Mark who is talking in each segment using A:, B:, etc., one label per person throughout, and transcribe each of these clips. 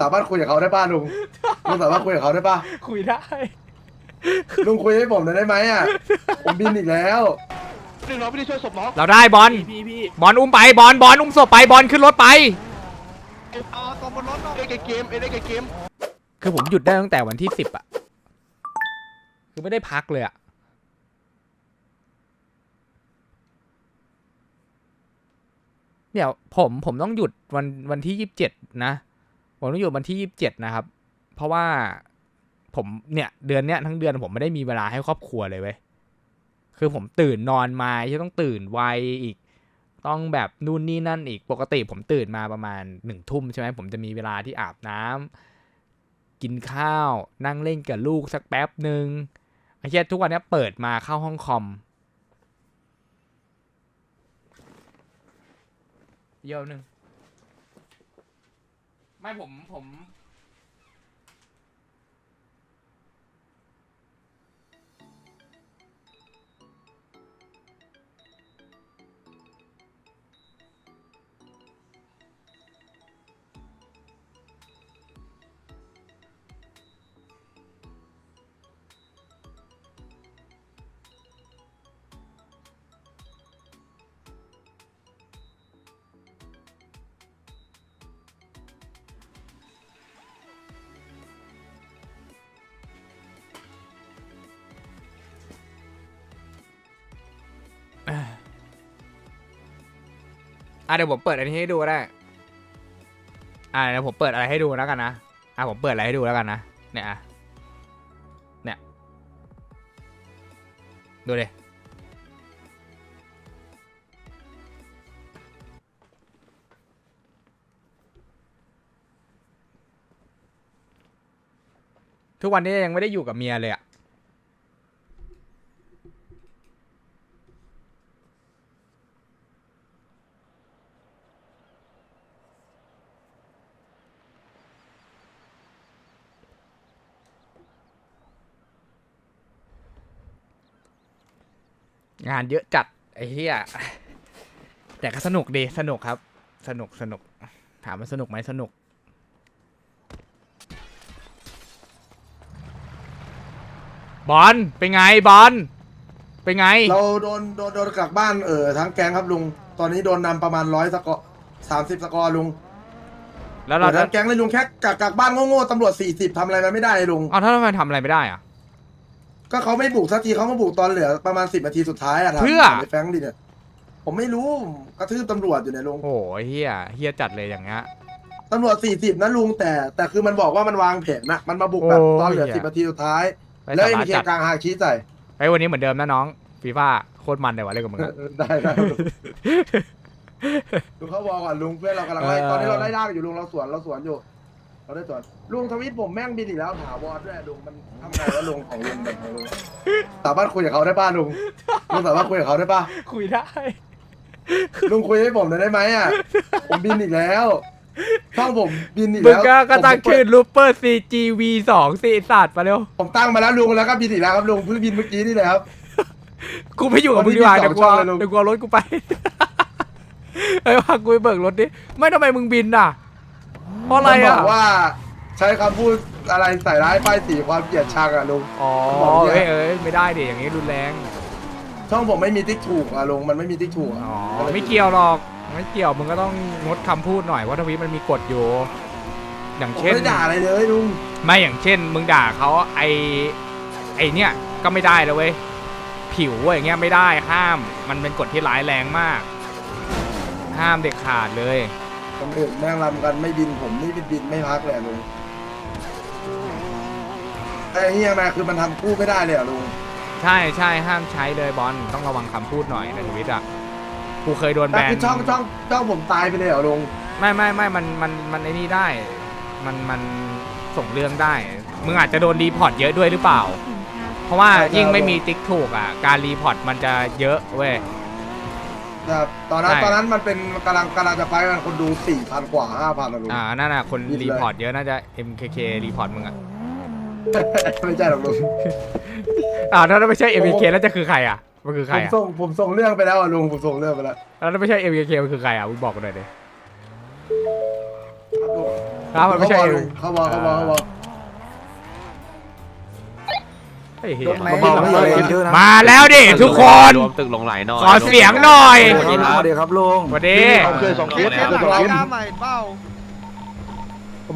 A: สามารถคุยกับเขาได้ป่ะลุงลุงสามารถคุยกับเขาได้ป่ะ
B: คุยได้
A: ลุงคุยให้ผมหน่อยได้ไหมอะผมบินอีกแล้ว
C: หนึ่งน้องไม่ได้ช่วยศพน้อง
B: เราได้บอล
C: พี่พี่
B: บอลอุ้มไปบอลบอลอุ้มศพไปบอลขึ้นรถไป
C: เอาตัวบนรถน้องเล่นเกมเล่นเกม
B: คือผมหยุดได้ตั้งแต่วันที่สิบอะคือไม่ได้พักเลยอะเดี๋ยวผมผมต้องหยุดวันวันที่ยี่สิบเจ็ดนะ ผมต้องหยุดวันที่ยี่สิบเจ็ดนะครับ เพราะว่าผมเนี่ยเดือนเนี้ยทั้งเดือนผมไม่ได้มีเวลาให้ครอบครัวเลยเว้ยคือผมตื่นนอนมาจะต้องตื่นไวอีก ต้องแบบนู่นนี่นั่นอีกปกติผมตื่นมาประมาณหนึ่งทุ่มใช่ไหมผมจะมีเวลาที่อาบน้ำกินข้าว นั่งเล่นกับลูกสักแป๊บหนึ่งไอ้เหี้ยทุกวันนี้เปิดมาเข้าห้องคอมเยี่ยวหนึ่ง ไม่ผมผม อะเดี๋ยวผมเปิดอันนี้ให้ดูก็ได้อะเดี๋ยวผมเปิดอะไรให้ดูแล้วกันนะอะผมเปิดอะไรให้ดูแล้วกันนะเนี่ยอะเนี่ยดูดิทุกวันนี้ยังไม่ได้อยู่กับเมียเลยอะ งานเยอะจัดไอ้เหี้ยแต่ก็สนุกดีสนุกครับ สนุกสนุก ถามว่าสนุกไหมสนุก บอลเป็นไงบอลเป็นไง
A: เราโดนโดนโดนกักบ้านเออทั้งแก๊งครับลุง ตอนนี้โดนนำประมาณร้อยสกอร์สามสิบสกอร์ลุง
B: แล้ว
A: เอ
B: เรา
A: อทั้งแก๊งเลยลุงแค่กักกักบ้านโง่ๆตำรวจสี่สิบทำอะไรมันไม่ได้ลุง
B: เอาถ้าทำไมทำอะไรไม่ได้อะ
A: ก็เขาไม่บุกสักทีเขามาบุกตอนเหลือประมาณสิบนาทีสุดท้ายอะถาม
B: เพื่อ
A: ถามไอ้แฟรงค์ดิเนี่ย ผมไม่รู้กระทืบตำรวจอยู่เนี่ยลุง
B: โอ้โหเฮียเฮียจัดเลยอย่างเงี้ย
A: ตำรวจสี่สิบนะลุงแต่ แต่คือมันบอกว่ามันวางแผนนะมันมาบุกแบบ
B: โอ้ย
A: ตอนเหลือ
B: เหี้ย
A: สิบนาทีสุดท้าย
B: ไป
A: แล้ว
B: สา
A: ไอ้
B: ระ
A: มีเค
B: จัด
A: กลางหางชี้ใส่
B: ไอ้วันนี้เหมือนเดิมนะน้องฟีฟ่าโคตรมันเลยว่ะเล่นกับมึงอะ
A: ได้ได้ลุงลุงเขาบอกก่อนลุงเพื่อนเรากำลังไล่
B: เออ
A: ตอนนี้เราไล่ล่าอยู่ลุงเราสวนเราสวนอยู่ เราได้สวนลุงทวิตผมแม่งบินอีกแล้วถาวรด้วยลุงมันทำไงวะลุงของลุงแบบของลุงสามารถคุยกับเขาได้ป่ะลุงลุงสามารถคุยกับเขาได้ป่ะ
B: คุยได้
A: ลุงคุยให้ผมหน่อยได้ไหมอะผมบินอีกแล้วช่องผมบินอีก
B: มึง
A: แล้ว
B: ก็ก็ตั้ง
A: ผมเปิ
B: ชื่อ
A: ด
B: ลูเปอร์ซีจีวีสองสี่สัตว์มาเร็ว
A: ผมตั้งมาแล้วลุงแล้วก็บินอีกแล้วครับลุงเพิ่งบินเมื่อกี้นี่แหละครับ
B: กูไม่อยู่กับมึงดีกว่า
A: วันนี้
B: เดี๋ยวกูเอา
A: มีสองช่องเลยลุง
B: เดี๋ยวกูเอารถกูไปไอ้ยว่ากูไปเบิกรถดิไม่ทำไมมึงบินอะ เพราะอะไร
A: มันบ
B: อะ
A: อกว่าใช้คำพูดอะไรใส่ร้ายป้ายสีความเกลียดชังอะลุง
B: อ๋อ
A: บอกเนี่ย
B: เอ้ยเอ้ยไม่ได้ดิอย่างงี้รุนแรง
A: ช่องผมไม่มีติ๊กถูกอะลุงมันไม่มีติ๊กถูกอะ
B: อ๋อไม่เกี่ยวหรอกไม่เกี่ยวมึงก็ต้องงดคำพูดหน่อยเพราะทวีตมันมีกฎอยู่ อย่าง
A: ผม
B: เช่น
A: ไม่ได้ด่าอะไรเลยลุง
B: ไม่อย่างเช่น มึงด่าเขาไอไอเนี่ยก็ไม่ได้แล้วเว้ยผิวอย่างเงี้ยไม่ได้ห้าม มันเป็นกฎที่ร้ายแรงมาก ห้ามเด็ดขาดเลย
A: คนอื่นแม่งรำกันไม่บินผมนี่บินบินไม่พักเลยอะลุงไอ้เฮียมาคือมันทำคู่ไม่ได้เลยอะลุง
B: ใช่ใช่ห้ามใช้เลยบอลต้องระวังคำพูดหน่อยในทวิตอะกูเคยโดนแบ
A: แต่
B: น
A: คือช่องช่องช่องผมตายไปเลยเหรอลุง
B: ไม่ไม่ไม่มันมันมันไอ้นี่ได้ มันมันส่งเรื่องได้มึงอาจจะโดนรีพอร์ตเยอะด้วยหรือเปล่า เพราะว่ายิ่งไม่มีติ๊กถูกอะ การรีพอร์ตมันจะเยอะเว้ย
A: แต่ตอนนั้น
B: ใช่
A: ตอนนั้นมันเป็นกำลังกำลังจะไปกันคนดูสี่พันกว่าห้าพันอะลุง
B: อ่านั่นน่ะคน
A: ยิบเลย
B: รีพอร์ตเยอะน่าจะ MKK รีพอร์ตมึงอะ
A: ไม่ใช่หรอกลุง
B: อ่าถ้าไม่ใช่ MKK แล้วจะคือใครอะมันคือใค
A: ผ
B: ร
A: ม
B: อะ
A: ส่งผมส่งเรื่องไปแล้วอะลุงผมส่งเรื่องไปแล้ว
B: แล้วถ้าไม่ใช่ MKK มันคือใครอะมึงบอกกันหน่อยดิ
A: ครับลุง
B: ครับมันไม่ใช่
A: เขาบอกเขาบอกเขาบอก
B: เฮ้ยเหี้ย
A: เบาๆไม่เยอะนะ
B: มาแล้วดิทุกคน
D: รวมตึกลงไหลหน่อย
B: ขอเสียงหน่อย
E: สวัสดีครับสวัสดีครับลุง
B: สวัสดี
C: เอาเคยสองเคสเคสสองเคส
F: ใหม่เป้า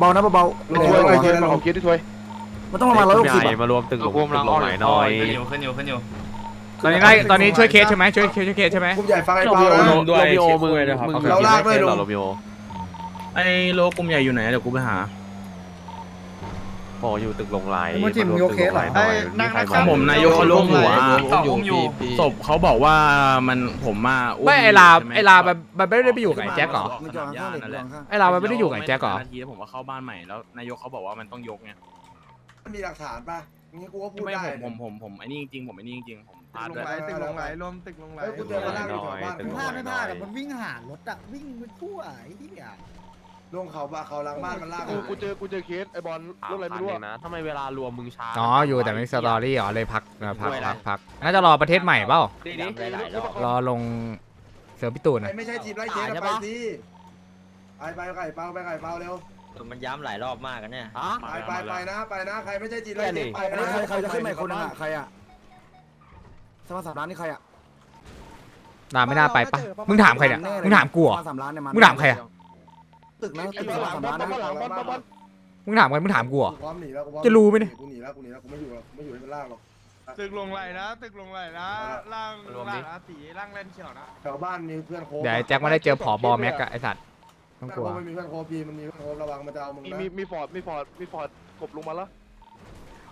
E: เบาๆนะเบา
A: ลง
C: ช่วย
A: ไป
C: เค
A: เค
C: ส
A: ส
C: สองเคสที่ช่วย
E: ๆมันต้องประมาณร้อยหกสิบ
D: ใหญ่มารวมตึกลงตึกลงไหลหน่อย
G: ขึ้นอยู่ขึ้นอยู่ขึ้นอยู่
B: ตอนนี้ไล่ตอนนี้ช่วยเคสใช่ไหมช่วยช่วยเคสใช่ไหม
A: กลุ่มใหญ่ฟังไอ้
D: โร
A: เปา
D: มิโอ
A: นะ
D: โรมิโอมึงมึง
A: เราลากด้วยลุง
D: โรมิโอ
H: ไอ้โลกลุ่มใหญ่อยู่ไหนเดี๋ยวกูไปหา
D: โอ้อยู่ตึกลงไหล
E: มันจิ้มยกเคสเหรอ
D: หน่อย
F: นั่ง
D: ใคร
H: ของผมนายกเขาลงหัว
G: เขาอุ้มอยู่
H: ศพเขาบอกว่ามันผมมาอุ้ม
B: ไม่ไอลา
H: ใช่หม
B: ไอลามันมันไม่ได้ไปอยู่กับไอ้แจ็คเหรอ
E: มันจะวางข้างเหล็กวางข้าง
B: ไอลามันไม่ได้อยู่กับไอ้แจ็คเหรอ
H: นาทีแล้วผมก็เข้าบ้านใหม่แล้วนายกเขาบอกว่ามันต้องยกไง
A: มีหลักฐานป่ะงี้กูก็พูด
H: ไม่
A: ได้
H: ผมผมผมผมไอ้นี่จริงๆผมไอ้นี่จริงๆผมพลาด
F: ลง
H: ด้วย
F: ไหลตึกลงไหลรวมตึกลงไหล
A: เฮ้ยกูเจอมานั่งอยู่แถวบ้าน
D: ตึก
A: กู
D: ลง
I: พลาด
D: ไหล
I: ไม่
D: ห
I: พ
D: น่
I: ลา
D: อ
I: ด
D: ย
I: อะมันวิ่งหารถอะวิ่งไปทั่วไอ้ที่เนี่ย
A: ลงเขาบะเขาหลังบ้านมันลาก
C: กูกูเจอกูเจอเคสไอ้บอล
D: ถาม
C: เรื่องอะไร
D: คั
C: ไม่
D: น
C: รู้
D: เองนะทำไมเวลารวมมึงช้า
B: อ๋ออยู่แต่ไม่สตอรี่อ๋อเลยพักนะพักพักพักน่าจะรอประเทศใหม่เปล่า
D: ดีดิ
B: รอลงเสือพิตูน
A: ไอ้
B: นะ
A: ไม่ใช่ทีมไล่เคสไปสิไปไปไก่เปาไปไก่เปาเร็ว
G: มันย้ำหลายรอบมากกันเนี่ย
D: ฮะ
A: ไปไปไปนะไปนะใครไม่ใช่จีนไล่เคสไป
E: อัน
A: นะ
E: นี้ใครใครจะขึ้นใหม่คนหนึงอะใครอะสมาสามล้านนี่ใครอะ
B: นาไม่น่าไปปะมึงถามใครเนี่ยมึงถามกูเหรอ
E: สามล้านเนี่ย
B: มึงถามใครอะ
E: ตึกนะ
C: ไอ้
E: ตึก
C: บอล
E: สาม
C: บอ
E: ล้า
C: ล
E: นนะ
C: บอลหลังบอลบอล
B: มึงถามใครมึงถามกูเหรอ
A: พร้อมหนีแล้วกูพร้อม
B: จะรู้ไหมเนี่ย
A: กูหนีแล้วกูหนีแล้วกูไม่อยู่แล้วไม่อยู่ให้มันลากหรอก
F: ตึกลงไหลนะ ตึกลงไหลนะล่างล่างอาตีล่างเล่นเขียวนะ
A: แถวบ้านมีเพื่อนโค้
B: เดี๋ยวไอ้แจ็คไม่ได้เจอผอบอแม็กอะไอสัตว์ต้องกลัว
A: ไม่มีเพื่อนโค้พีมันมีเพื่อนโค้ระวังมันจะเอามึง
C: มี
A: นะ
C: มีมีฟอร์ดมีฟอร์ดมีฟอร์ดกบลงมาแล้ว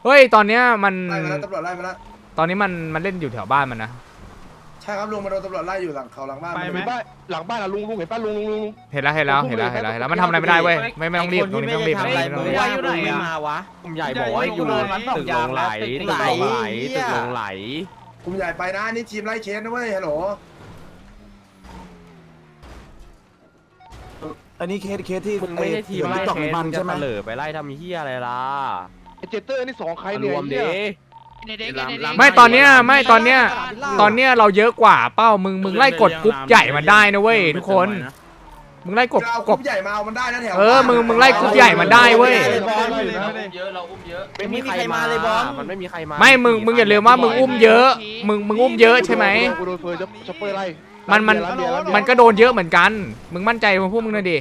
B: เฮ้ยตอนเนี้ยมัน
A: ไล่มาแล้วตำรวจไล่มาแล้ว
B: ตอนนี้มันมันเล่นอยู่แถวบ้านมันนะ
A: ใช่ครับลุงมาโดนตำรวจไล่อยู่หลังเขาหลังบ้าน
C: มีบ้านหลังบ้านอะลุงลุงเห็นป้าลุงลุงลุง
B: เห็นแล้วเห็นแล้วเห็นแล้วเห็นแล้วเห็นแล้วมันทำอะไรไม่ได้เว้ยไม่ไม่ต้องรีบตรงนี้ไม่ต้องรีบตรงนี้ไม่ต้องรีบ
G: ว่าอยู่ไหนไม่มาวะ
D: กลุ่มใหญ่บอกว่าอยู่ตึกลงไหลตึกลงไหลตึกลงไหล
A: กลุ่มใหญ่ไปนะนี่ทีมไล่เคสนะเว้ยฮัลโหล
E: อันนี้เคสเคสที่
D: มึงไม่ได้ทีมไล่
E: ตอก
D: เคส
E: มัน
D: มึงจะ
E: ใช่ไหม
D: เสลอไปไล่ทำเฮียอะไรล่ะ
C: ไอ้เจเตอร์นี่สองใคร
D: ร
C: เนี่ยว
D: ม
C: เนี่
D: ดิ
C: ย
B: ไม่ตอนเนี้ยไม่ตอนเนี้ยตอนเนี้ยเราเยอะกว่าเป้ามึงมึงไล่กดกรุ๊ปใหญ่มาได้นะเว้ยทุกคน มึงไล่กด
A: เอา
B: ก
A: กลุ่
B: บ
A: มใหญ่มาเอามันได้นะแถว
B: เออมึงมึงไล่กรุ๊ปใหญ่มันได้เว้ย
G: เยอะเราอุ้มเยอะ
D: ไม่มีใครมาเลยบอลมันไม่มีใครมา
B: ไม่มึงมึงอย่าลืมว่ามึงอุ้มเยอะ มึงมึงอุ้มเยอะใช่ไหม
C: กูโดนเฟอร์ช็อปเปอร์ไล่
B: มันมัน
C: ร้าเบียร์ร้าเบียร์
B: มันก็โดนเยอะเหมือนกัน มึงมั่นใจพวกมึงหน่อยดิ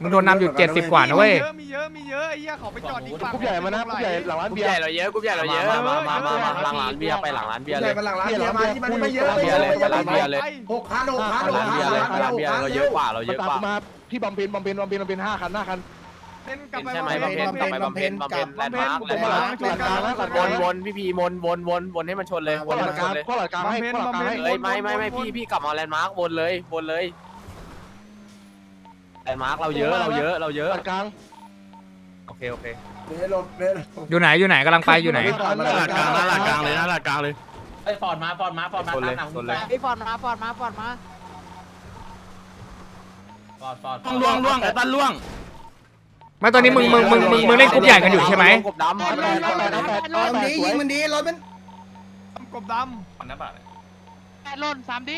B: มึงโดนนำอยู่เจ็ดสิบกว่านะเว้ย
F: มีเยอะมีเยอะไอ้เหี้ยเขาไปจอดอีกฝั่ง
C: กรุ๊ปใหญ่มานะกรุ๊ปใหญ่หลังร้าน
D: กลุ่ม
C: เบีย
D: ใหญ่
C: ร์
D: เราเยอะกลุ่มใหญ่เราเยอะมามามามาหลังร้านเบียร์ไปหลังร้าน
A: ก
D: เบีย
A: ลุ่
D: ร์
A: มให
D: เล
A: ญ่
D: ย
A: มาหลังร้านเบียร์มาที่มันไม่เยอะ
D: ร้านเบียร์เลยร้านเบียร์เลย
A: หกคันหกคันหก
D: ร้าน
A: คัน
D: เบียร์เลย
A: หกคัน
D: ร้านเบียร์เราเยอะกว่าเราเย
C: มัน
D: อะ
C: ตาม
D: กว่า
C: กูมาที่บำเพ็ญบำเพ็ญบำเพ็ญบำเพ็ญห้าคันห้าคัน
F: เล่นกลับไป
D: ใช่ไหมบำเพ็ญกลับไปบำเพ็ญบำเพ็ญแลนด์มาร์คแลนด์มาร์ค
C: หลังกลางนะหลังก
D: ว
C: ลาง
D: น
C: นะ
D: วนพี่พีวนวนวนวนให้มันชนเลยว
C: ข้อนห
D: ให้
C: ลั
D: มัน
C: งก
D: ช
C: ลาง
D: นเลย
C: ข้อหลังกลางให้ข้อหลังกลางให้
D: เอ้ยไม่ไม่ไม่พี่พี่กลับมาแลนด์มาร์ควนเลยวนเลย แลนด์มาร์คเราเยอะเราเยอะเราเยอะ
C: หลังกลาง
D: โอเคโอเค
A: เบสลบเบส
B: อยู่ไหนอยู่ไหนกำลังไปอยู่ไหน
H: หลักกลางหลักกลางเลยนะหลักกลางเลย
G: ไอ้ฟอร์ดมาฟอร์ดมาฟอร์ดมา
D: ชนเลย
G: ตามหลัง
D: ชนเลย
I: ไอ้ฟอร์ดมาฟอร์ดมาฟอร์ดมา
G: ฟอร์ดฟอร์ด
H: ล่วงล่วงไอ้ตั้นล่วง
B: ไม่ตอนนี้มึงมึงมึงมึงมึงเล่นกรุ๊ปใหญ่กันอยู่ใช่ไหม
D: กบดำ
C: แปดแปดแปดแปด
I: เอามันดียิงมันดีรถมัน
F: กบด
G: มันน้ำบาด
I: แปดล่นสามดิ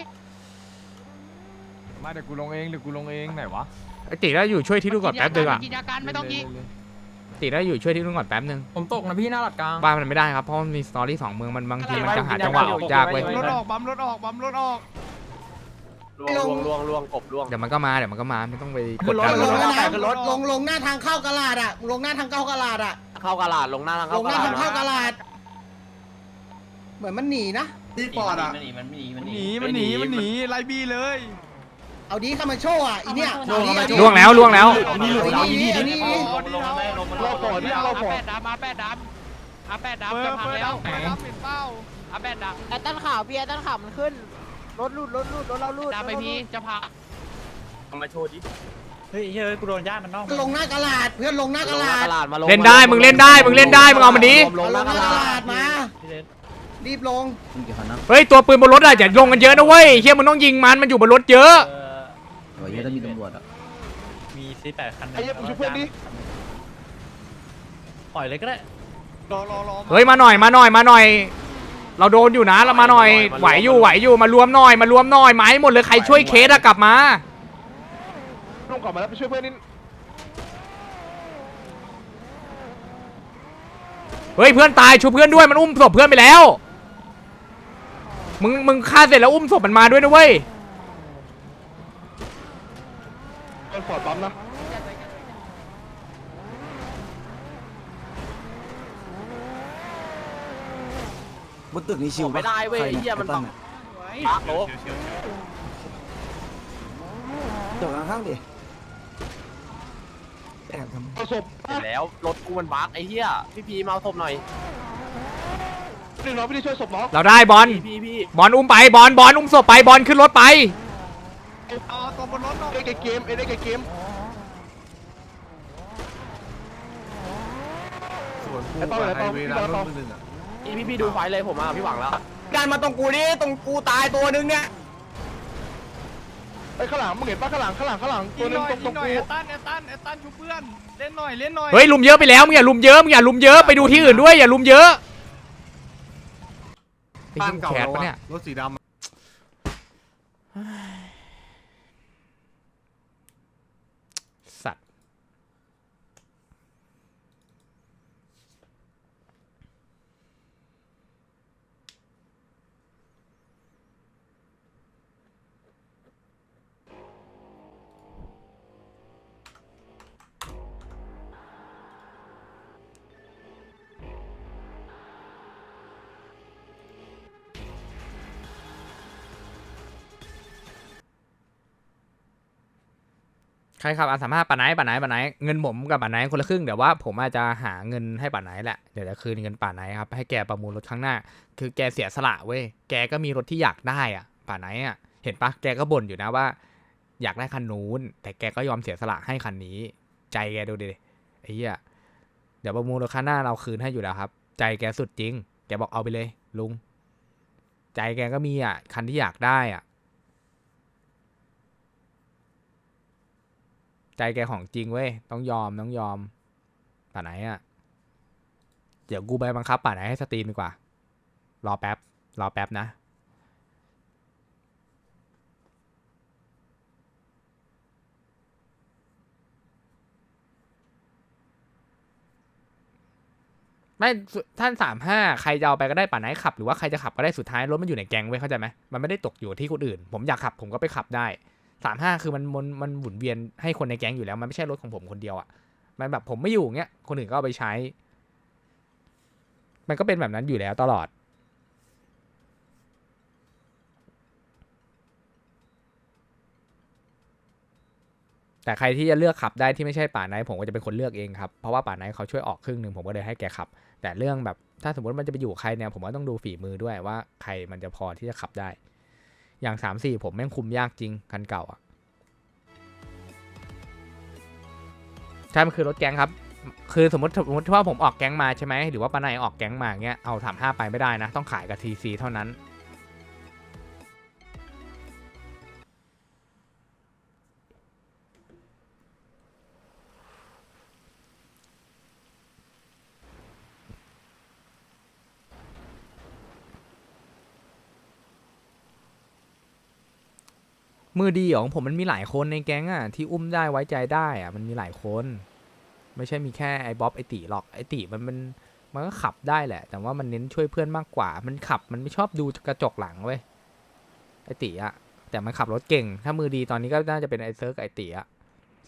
I: ำ
F: มาเดี๋ยวกูลงเองเดี๋ยวกูลงเองไหนวะ
B: ไอติแล้วอยู่ช่วยที่นู่นก่อนแป๊บนึงอะ
I: กินยาการไม่ต้องยิง
B: ติแล้วอยู่ช่วยที่นู่นก่อนแป๊บนึง
G: ผมตกนะพี่หน้าหลักกลาง
B: บ้านมันไม่ได้ครับเพราะมันมีสตอรี่สองเมืองมันบางทีมันจะหาจังหวะออกยากเว้ย
F: รถออกบัมรถออกบัมรถออก
D: ล่วงล่วงล่วงกบล่วง
B: เดี๋ยวมันก็มาเดี๋ยวมันก็มาไม่ต้องไปกด
I: ล
B: ดั
I: ง
B: น
I: ลง
B: มัน
I: นะลงลงลงหน้าทางเข้ากระลาดอะลงหน้าทางเข้ากระลาดอะ
D: เข้ากระลาดลงหน้าทาง
I: ล
D: เข้างก
I: ห
D: ระ
I: น้า
D: ลา
I: ทา
D: ด
I: งเข้ากระลาดเหมือนมันหนีนะ
A: ที่ปอดอะ
G: มันหนีมันหนีมัน
F: มัน
G: ห
F: ห
G: นี
F: นีมันหนีมันหนีไล่บี้เลย
I: เอาดีเข้ามาโชว์อะอีเนี่ย
B: ล่วงแล้ว ล่วงแล้ว
I: นี่หลุดนี่นี่นี่
G: ลงลงมาไหมลงมา
C: รอฟอร์ดนี่รอฟอร์ด
I: ดำมาแปดดำอาแปด
F: เปิ
I: ดำจะ
F: ด
I: พัง
F: เปิด
I: แล้ว
F: เปิดรับเป็นเป้า
I: อาแปดดำไอ้ต้นข่าวเบียร์ต้นข่าวมันขึ้น รถลูดรถลูดรถเราลูดดำไปพี่จะพัง
D: เอามาโชว์ดิ
G: เฮ้ยเฮ้ยกูโดนญาติมันนอก
I: ลงหน้ากระลาดเพื่อนลงหน้าก
D: ล
I: ระ
D: งห
I: ลา
D: น้า
I: ด
D: กระลาดมาลง
B: เล่นได้มึงเล่นได้มึงเล่นได้มึงเอามันดี
D: ลง
I: เอา
D: ห
I: ล
D: น้างก
I: ห
D: ระ
I: น้ากระ
D: ลา
I: ลา
D: ด
I: ดมารีบลง
B: เฮ้ยตัวปืนบนรถอะอย่าลงกันเยอะนะเว้ยเฮียมึงต้องยิงมันมันอยู่บนรถเยอะ
G: ก็มีตำรวจอะมีซีแปดคันหนึ่
C: ไอ้เหี้ยกูช่วยเพื่อนดิ
G: ปล่อยเลยก็ได้
F: รอรอรอ
B: เฮ้ยมาหน่อยมาหน่อยมาหน่อย เราโดนอยู่นะเรามาหน่อยไหวอยู่ไหวอยู่มารวมหน่อยมารวมหน่อยไม้หมดเลยใครช่วยเคสอะกลับมา
C: น้องกลับมาแล้วไปช่วยเพื่อนนิด
B: เฮ้ยเพื่อนตายช่วยเพื่อนด้วยมันอุ้มศพเพื่อนไปแล้ว มึงมึงฆ่าเสร็จแล้วอุ้มศพมันมาด้วยนะเว้ย
C: ป็นฟอร์ดปั๊มนะ
E: บนตึกนี้ชิว
D: ไม่ได้เว้ย
E: ใคร
D: ไอ้เหี้ยมัน
E: ไอ้
D: ต้
E: ตั้
D: อง
E: น
D: ปากโล
E: จอดข้างๆดิแอบทำไม
C: ประสบ
D: เสร็จแล้วรถกูมันบั๊กไอ้เหี้ยพี่พีมาเอาศพหน่อย
C: หนึ่งน้องพี่ได้ช่วยศพน้อง
B: เราได้บอล
D: พี่พี่
B: บอลอุ้มไปบอลบอลอุ้มศพไปบอลขึ้นรถไป
F: เอาตัวบนรถหน่อย
C: เอ็กเกมเอ็กเกม
E: ส่วนกู
C: ไอ้ต้องอะไร
E: ไฮ
C: ต้อง
E: เว
C: พี่
E: ย์
C: ต้
E: ร้า
C: อนง
E: รถมือหนึ่งอะ
D: พี่พี่พี่ดูไฟเลยผมมาพี่หวังแล้ว
H: ดันมาตรงกูดิตรงกูตายตัวนึงเนี่ย
C: ไอ้ข้างหลังมึงเห็นปะข้างหลังข้างหลังข้างหลัง
F: ยิ
C: ตัว
F: ง
C: ห
F: ห
C: นึง
F: น่อย
C: ตรง
F: ยิ
C: ตรงง
F: หน่อย
C: กู
F: เอตันเอตันเอตันชูเพื่อนเล่นหน่อยเล่นหน่อย
B: เฮ้ยลุมเยอะไปแล้วมึงอย่าลุมเยอะมึงอย่าลุมเยอะไปดูที่อื่นด้วยอย่าลุมเยอะไอ้
E: บ้า
B: ยิ่
E: น
B: ง
E: เก่า
B: แคส
E: เรา
B: ปะเนี่ย
E: อะรถสีดำ
B: ใครครับอาสามารถป่าไหนป่าไหนป่าไหนเงินผมกับป่าไหนคนละครึ่งเดี๋ยวว่าผมอาจจะหาเงินให้ป่าไหนแหละเดี๋ยวจะคืนเงินป่าไหนครับให้แกประมูลรถข้างหน้า คือแกเสียสละเว้ยแกก็มีรถที่อยากได้อะป่าไหนอะ เห็นปะแกก็บ่นอยู่นะว่า อยากได้คันนู้น แต่แกก็ยอมเสียสละให้คันนี้ ใจแกดูดิไอ้เหี้ยเดี๋ยวประมูลรถข้างหน้าเราคืนให้อยู่แล้วครับ ใจแกสุดจริง แกบอกเอาไปเลย ลุง ใจแกก็มีอะคันที่อยากได้อะ ใจแกของจริงเว้ย ต้องยอมต้องยอมป่าไหนอะเดี๋ยวกูไปบังคับป่าไหนให้สตรีมดีกว่า รอแป๊บ รอแป๊บนะไม่ท่านสามห้าใครจะเอาไปก็ได้ป่าไหนขับ หรือว่าใครจะขับก็ได้สุดท้ายรถมันอยู่ในแกงเว้ยเข้าใจไหมมันไม่ได้ตกอยู่ที่คนอื่น ผมอยากขับผมก็ไปขับได้ สามห้าคือมันมันมันหมุนเวียนให้คนในแก๊งอยู่แล้วมันไม่ใช่รถของผมคนเดียวอะ่ะมันแบบผมไม่อยู่เงี้ยคนอื่นก็เอาไปใช้ มันก็เป็นแบบนั้นอยู่แล้วตลอด แต่ใครที่จะเลือกขับได้ที่ไม่ใช่ป่าไนท์ผมก็จะเป็นคนเลือกเองครับ เพราะว่าป่าไนท์เขาช่วยออกครึ่งหนึ่งผมก็เลยให้แกขับ แต่เรื่องแบบถ้าสมมติมันจะไปอยู่ใครเนี่ยผมก็ต้องดูฝีมือด้วยว่าใครมันจะพอที่จะขับได้ อย่างสามสี่ผมแม่งคุมยากจริงคันเก่าอะใช่มันคือรถแก๊งครับ คือสมมติสมมติว่าผมออกแก๊งมาใช่ไหมหรือว่าป้านายออกแก๊งมาเงี้ยเอาถามห้าไปไม่ได้นะ ต้องขายกับทีซีเท่านั้น มือดีของผมมันมีหลายคนในแก๊งอะที่อุ้มได้ไว้ใจได้อะมันมีหลายคน ไม่ใช่มีแค่ไอ้บ๊อบไอ้ตีหรอกไอ้ตีมันมันมันก็ขับได้แหละ แต่ว่ามันเน้นช่วยเพื่อนมากกว่า มันขับมันไม่ชอบดูกระจกหลังเว้ยไอ้ตีอะแต่มันขับรถเก่ง ถ้ามือดีตอนนี้ก็น่าจะเป็นไอ้เซิร์กับไอ้ตีอะ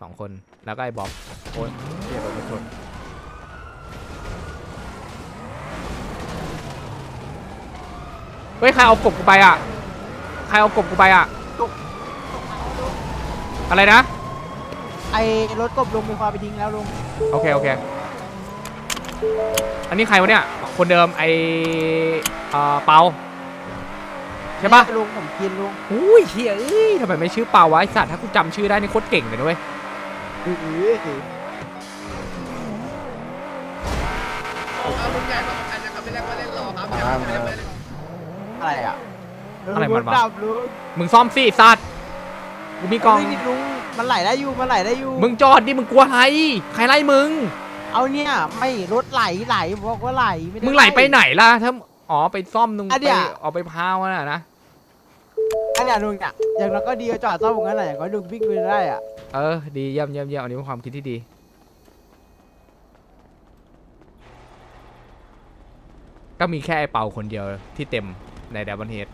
B: สองคนแล้วก็ไอ้บ๊อบโอ้ยเรียกรถไม่ชนเฮ้ยใครเอากบกูไปอะใครเอากบกูไปอะ อะไรนะ
I: ไอ้รถกบลุงมีความไปทิ้งแล้วลุง
B: โอเค โอเค อันนี้ใครวะเนี่ย คนเดิมไอเอ่อเปาใช่ปะ
I: ลุงผมกินลุง
B: อุ้ยเฮียเอ้ยทำไมไม่ชื่อเปาวะไอสัตว์ถ้ากูจำชื่อได้นี่โคตรเก่งเลยนะเว้ย
I: อื้อ
F: เอาลุงใหญ่มาอันนะครับไม่เรียกว่าเล่นรอครับไม่เรียกว่าเล่น
I: อะไรอะ
B: อะไรมันวะ
I: ดับลุง
B: มึงซ่อมสิสัตว์ กูมีกล่อง
I: เฮ้ยนี่ลุงมันไหลได้อยู่มันไหลได้อยู่
B: มึงจอดดิมึงกลัวอะไรใครไล่มึง
I: เอาเนี่ยไม่รถไหลไหลบอกว่าไหลไม่ได้
B: มึงไหลไปไหนล่ะถ้าอ๋อไปซ่อมนึง
I: อะ
B: ไป
I: เดี๋ยว
B: เอาไปพาวน่ะนะ
I: อันเนี้ยลุงเนี่ยอย่างเราก็ดีกว่าจอดซ่อมเหมือนกันแหละอย่างน้อยลุงวิ่งไปได้อะ
B: เออดีเยี่ยมเยี่ยมเยี่ยมอันนี้เป็นความคิดที่ดี ก็มีแค่ไอ้เปาคนเดียวที่เต็มในดับเบิลเฮด